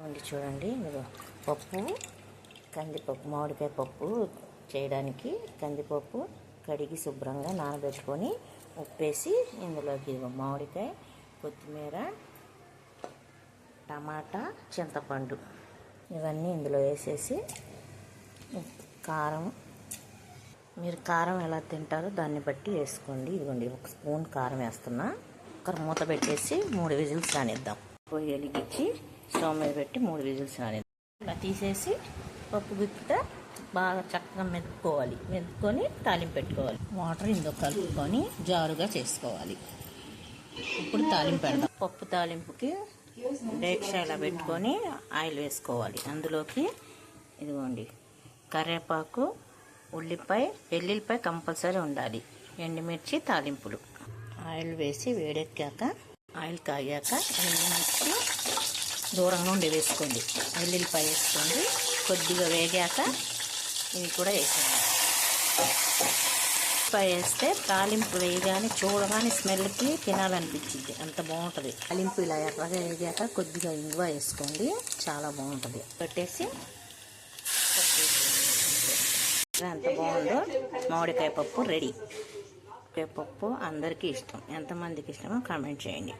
ఉంది చూడండి మీరు పప్పు కందిపప్పు మామిడికాయ పప్పు చేయడానికి కందిపప్పు కడిగి శుభ్రంగా నానబెట్టుకొని ఉప్పేసి ఇందులోకి మామిడికాయ కొత్తిమీర టమాటా చింతపండు ఇవన్నీ ఇందులో వేసేసి కారం మీరు కారం ఎలా తింటారో దాన్ని బట్టి వేసుకోండి. ఇదిగోండి ఒక స్పూన్ కారం వేస్తున్నా. ఒక మూత పెట్టేసి మూడు విజిల్స్ కానిద్దాం పొయ్యి వెలిగించి స్టవ్ మీద పెట్టి మూడు విజిల్స్ రానిద్దాం ఇలా తీసేసి పప్పు గిత్త బాగా చక్కగా మెదుపుకోవాలి. మెదుపుకొని తాలింపు పెట్టుకోవాలి. వాటర్ ఇందులో కలుపుకొని జారుగా చేసుకోవాలి. ఇప్పుడు తాలింపు పెడదాం. పప్పు తాలింపుకి డేక్ష ఇలా పెట్టుకొని ఆయిల్ వేసుకోవాలి. అందులోకి ఇదిగోండి కరివేపాకు ఉల్లిపాయ వెల్లుల్లిపాయ కంపల్సరీ ఉండాలి. ఎండుమిర్చి తాలింపులు. ఆయిల్ వేసి వేడెక్కాక ఆయిల్ కాగాక ఎండుమిర్చి దూరంగా ఉండి వేసుకోండి. వెల్లుల్లిపాయ వేసుకోండి. కొద్దిగా వేగాక ఇవి కూడా వేసేయండి. ఉల్లిపాయ వేస్తే తాలింపు వేయగానే చూడగానే స్మెల్కి తినాలనిపించింది. అంత బాగుంటుంది. తాలింపు ఇలా ఎర్రగా వేగాక కొద్దిగా ఇంగువ వేసుకోండి. చాలా బాగుంటుంది. పెట్టేసి ఎంత బాగుందో మామిడికాయ పప్పు రెడీ. పప్పు అందరికీ ఇష్టం. ఎంతమందికి ఇష్టమో కామెంట్ చేయండి.